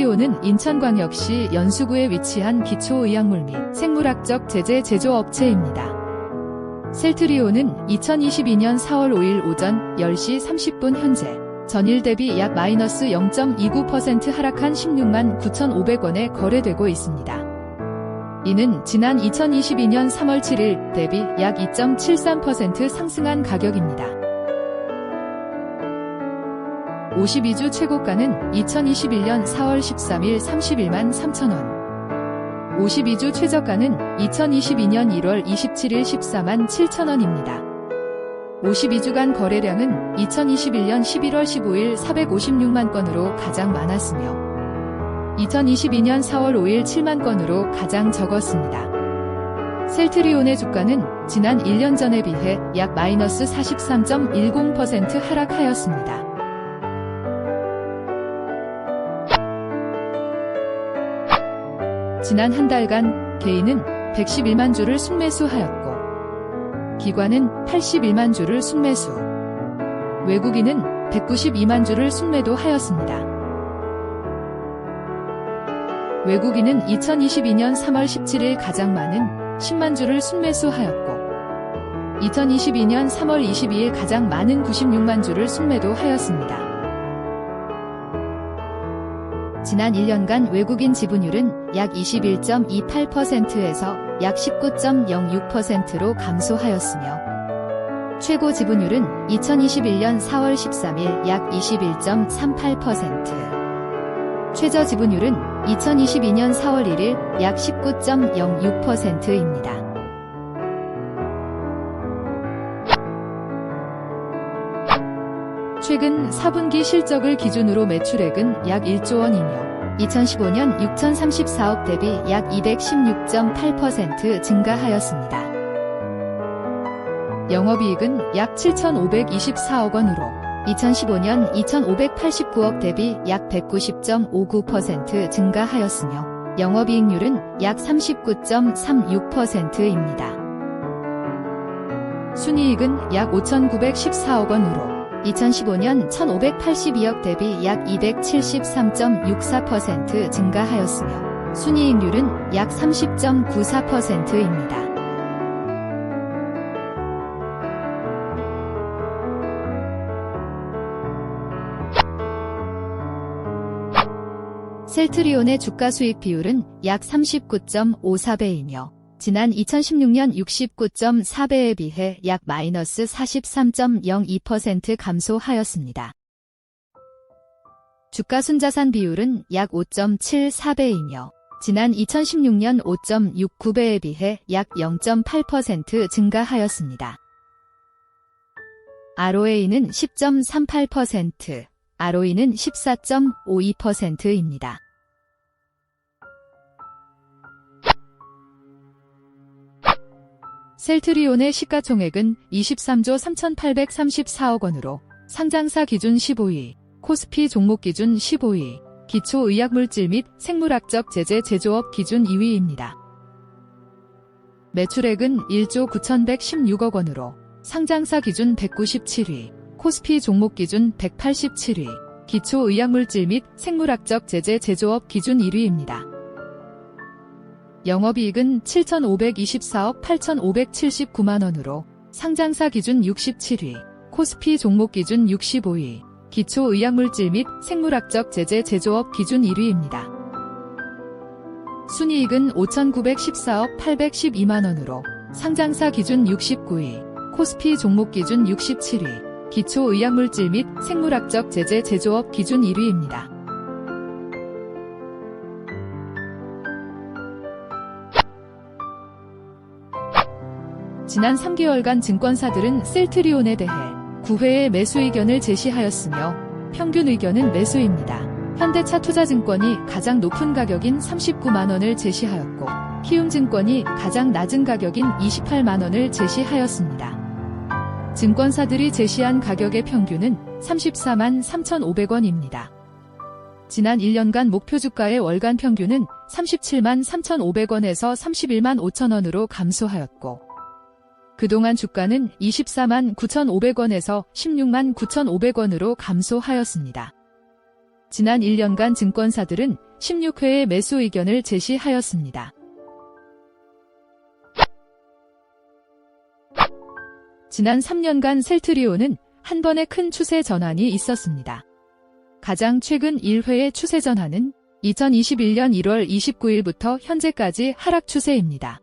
셀트리온은 인천광역시 연수구에 위치한 기초의약물 및 생물학적 제재 제조업체입니다. 셀트리온은 2022년 4월 5일 오전 10시 30분 현재 전일 대비 약 마이너스 0.29% 하락한 16만 9,500원에 거래되고 있습니다. 이는 지난 2022년 3월 7일 대비 약 2.73% 상승한 가격입니다. 52주 최고가는 2021년 4월 13일 31만 3천원. 52주 최저가는 2022년 1월 27일 14만 7천원입니다. 52주간 거래량은 2021년 11월 15일 456만 건으로 가장 많았으며 2022년 4월 5일 7만 건으로 가장 적었습니다. 셀트리온의 주가는 지난 1년 전에 비해 약 마이너스 43.10% 하락하였습니다. 지난 한 달간 개인은 111만 주를 순매수하였고 기관은 81만 주를 순매수 외국인은 192만 주를 순매도 하였습니다. 외국인은 2022년 3월 17일 가장 많은 10만 주를 순매수하였고 2022년 3월 22일 가장 많은 96만 주를 순매도하였습니다. 지난 1년간 외국인 지분율은 약 21.28%에서 약 19.06%로 감소하였으며 최고 지분율은 2021년 4월 13일 약 21.38%, 최저 지분율은 2022년 4월 1일 약 19.06%입니다. 4분기 실적을 기준으로 매출액은 약 1조 원이며 2015년 6,034억 대비 약 216.8% 증가하였습니다. 영업이익은 약 7,524억 원으로 2015년 2,589억 대비 약 190.59% 증가하였으며 영업이익률은 약 39.36%입니다. 순이익은 약 5,914억 원으로 2015년 1,582억 대비 약 273.64% 증가하였으며 순이익률은 약 30.94%입니다. 셀트리온의 주가 수익 비율은 약 39.54배이며 지난 2016년 69.4배에 비해 약 마이너스 43.02% 감소하였습니다. 주가 순자산 비율은 약 5.74배이며 지난 2016년 5.69배에 비해 약 0.8% 증가하였습니다. ROA는 10.38%, ROE는 14.52%입니다. 셀트리온의 시가총액은 23조 3,834억 원으로 상장사 기준 15위, 코스피 종목 기준 15위, 기초의약물질 및 생물학적 제재 제조업 기준 2위입니다. 매출액은 1조 9,116억 원으로 상장사 기준 197위, 코스피 종목 기준 187위, 기초의약물질 및 생물학적 제재 제조업 기준 1위입니다. 영업이익은 7,524억 8,579만 원으로 상장사 기준 67위, 코스피 종목 기준 65위, 기초의약물질 및 생물학적 제재 제조업 기준 1위입니다. 순이익은 5,914억 812만 원으로 상장사 기준 69위, 코스피 종목 기준 67위, 기초의약물질 및 생물학적 제재 제조업 기준 1위입니다. 지난 3개월간 증권사들은 셀트리온에 대해 9회의 매수 의견을 제시하였으며 평균 의견은 매수입니다. 현대차 투자증권이 가장 높은 가격인 39만원을 제시하였고 키움증권이 가장 낮은 가격인 28만원을 제시하였습니다. 증권사들이 제시한 가격의 평균은 34만 3,500원입니다. 지난 1년간 목표 주가의 월간 평균은 37만 3,500원에서 31만 5천원으로 감소하였고 그동안 주가는 24만 9,500원에서 16만 9,500원으로 감소하였습니다. 지난 1년간 증권사들은 16회의 매수 의견을 제시하였습니다. 지난 3년간 셀트리온은 한 번의 큰 추세 전환이 있었습니다. 가장 최근 1회의 추세 전환은 2021년 1월 29일부터 현재까지 하락 추세입니다.